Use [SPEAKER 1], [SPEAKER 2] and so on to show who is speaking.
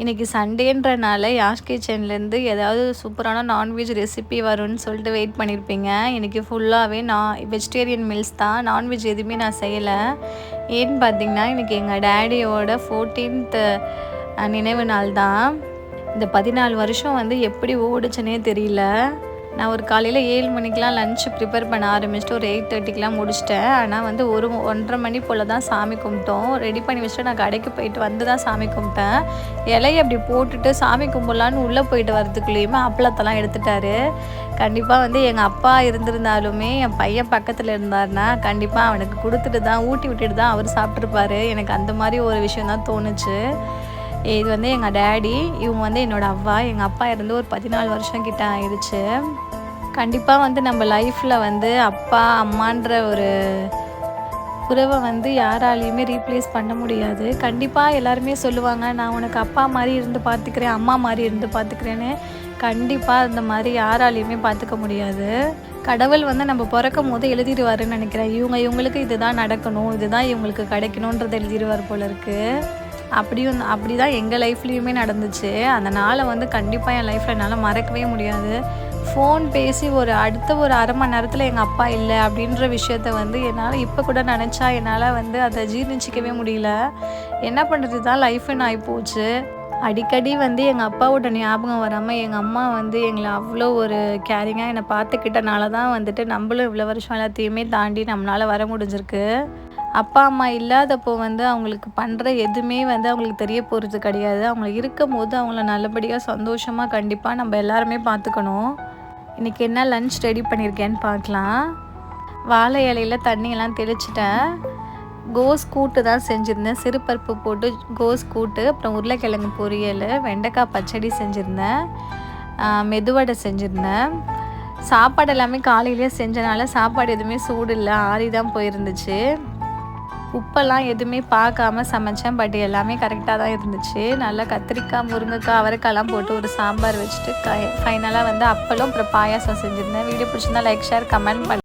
[SPEAKER 1] இன்றைக்கி சண்டேன்றனால யாஷ் கிச்சன்லேருந்து ஏதாவது சூப்பரான நான்வெஜ் ரெசிபி வரும்னு சொல்லிட்டு வெயிட் பண்ணியிருப்பீங்க இன்றைக்கி ஃபுல்லாகவே நான் வெஜிடேரியன் மீல்ஸ் தான் நான்வெஜ் எதுவுமே நான் செய்யலை. ஏன்னு பார்த்தீங்கன்னா இன்றைக்கி எங்கள் டேடியோட ஃபோர்டீன்த்து நினைவு நாள் தான். இந்த பதினாலு வருஷம் வந்து எப்படி ஓடுச்சுன்னே தெரியல. நான் ஒரு காலையில் ஏழு மணிக்கெலாம் லஞ்சு ப்ரிப்பேர் பண்ண ஆரம்பிச்சுட்டு ஒரு எயிட் தேர்ட்டிக்கெலாம் முடிச்சிட்டேன். ஆனால் வந்து ஒரு ஒன்றரை மணி போல் தான் சாமி கும்பிட்டோம். ரெடி பண்ணி வச்சுட்டு நான் கடைக்கு போயிட்டு வந்து தான் சாமி கும்பிட்டேன். இலையை அப்படி போட்டுட்டு சாமி கும்பிடலான்னு உள்ளே போயிட்டு வரதுக்குள்ளேயுமே அப்பளத்தெல்லாம் எடுத்துட்டாரு. கண்டிப்பாக வந்து எங்கள் அப்பா இருந்திருந்தாலுமே என் பையன் பக்கத்தில் இருந்தாருன்னா கண்டிப்பாக அவனுக்கு கொடுத்துட்டு தான் ஊட்டி விட்டுட்டு தான் அவர் சாப்பிட்ருப்பாரு எனக்கு அந்த மாதிரி ஒரு விஷயம் தான் தோணுச்சு. இது வந்து எங்கள் டேடி இவங்க வந்து என்னோடய அவ்வா. எங்கள் அப்பா இருந்து ஒரு பதினாலு வருஷம் கிட்ட ஆயிடுச்சு. கண்டிப்பாக வந்து நம்ம லைஃப்பில் வந்து அப்பா அம்மான்ற ஒரு உறவை வந்து யாராலையுமே ரீப்ளேஸ் பண்ண முடியாது. கண்டிப்பாக எல்லாருமே சொல்லுவாங்க நான் உனக்கு அப்பா மாதிரி இருந்து பார்த்துக்கிறேன் அம்மா மாதிரி இருந்து பார்த்துக்கிறேன்னு கண்டிப்பாக அந்த மாதிரி யாராலையுமே பார்த்துக்க முடியாது. கடவுள் வந்து நம்ம பிறக்கும் போது எழுதிடுவாருன்னு நினைக்கிறேன். இவங்க இவங்களுக்கு இதுதான் நடக்கணும் இதுதான் இவங்களுக்கு கிடைக்கணுன்றது எழுதிடுவார் போல இருக்குது அப்படியும் அப்படி தான் எங்கள் லைஃப்லேயுமே நடந்துச்சு. அந்த நாளை வந்து கண்டிப்பாக என் லைஃப்பில் என்னால் மறக்கவே முடியாது. ஃபோன் பேசி ஒரு அடுத்த ஒரு அரை மணி நேரத்தில் எங்கள் அப்பா இல்லை அப்படின்ற விஷயத்த வந்து என்னால் இப்போ கூட நினச்சா என்னால் வந்து அதை ஜீர்ணிச்சிக்கவே முடியல. என்ன பண்ணுறது தான் லைஃப்னு ஆகிப்போச்சு அடிக்கடி வந்து எங்கள் அப்பாவோட ஞாபகம் வராமல் எங்கள் அம்மா வந்து எங்களை அவ்வளோ ஒரு கேரிங்காக என்னை பார்த்துக்கிட்டனால தான் வந்துட்டு நம்மளும் இவ்வளோ வருஷம் எல்லாத்தையுமே தாண்டி நம்மளால் வர முடிஞ்சிருக்கு. அப்பா அம்மா இல்லாதப்போ வந்து அவங்களுக்கு பண்ணுற எதுவுமே வந்து அவங்களுக்கு தெரிய போகிறது கிடையாது. அவங்க இருக்கும் போது அவங்கள நல்லபடியாக சந்தோஷமாக கண்டிப்பாக நம்ம எல்லாருமே பார்த்துக்கணும் இன்றைக்கி என்ன லன்ச் ரெடி பண்ணியிருக்கேன்னு பார்க்கலாம் வாழை இலையில் தண்ணியெல்லாம் தெளிச்சிட்டேன். கோஸ் கூட்டு தான் செஞ்சுருந்தேன். சிறுபருப்பு போட்டு கோஸ் கூட்டு அப்புறம் உருளைக்கிழங்கு பொரியல் வெண்டைக்காய் பச்சடி செஞ்சுருந்தேன். மெதுவடை செஞ்சுருந்தேன். சாப்பாடு எல்லாமே காலையிலேயே செஞ்சனால சாப்பாடு எதுவுமே சூடு இல்லை ஆறி தான் போயிருந்துச்சு. உப்பெல்லாம் எதுவுமே பார்க்காம சமைச்சேன் பட் எல்லாமே கரெக்டாக தான் இருந்துச்சு. நல்லா கத்திரிக்காய் முருங்கைக்காய் அவரைக்காய்லாம் போட்டு ஒரு சாம்பார் வச்சுட்டு ஃபைனலாக வந்து அப்பளம் அப்புறம் பாயாசம் செஞ்சுருந்தேன். வீடியோ பிடிச்சிருந்தா லைக் ஷேர் கமெண்ட் பண்ணி.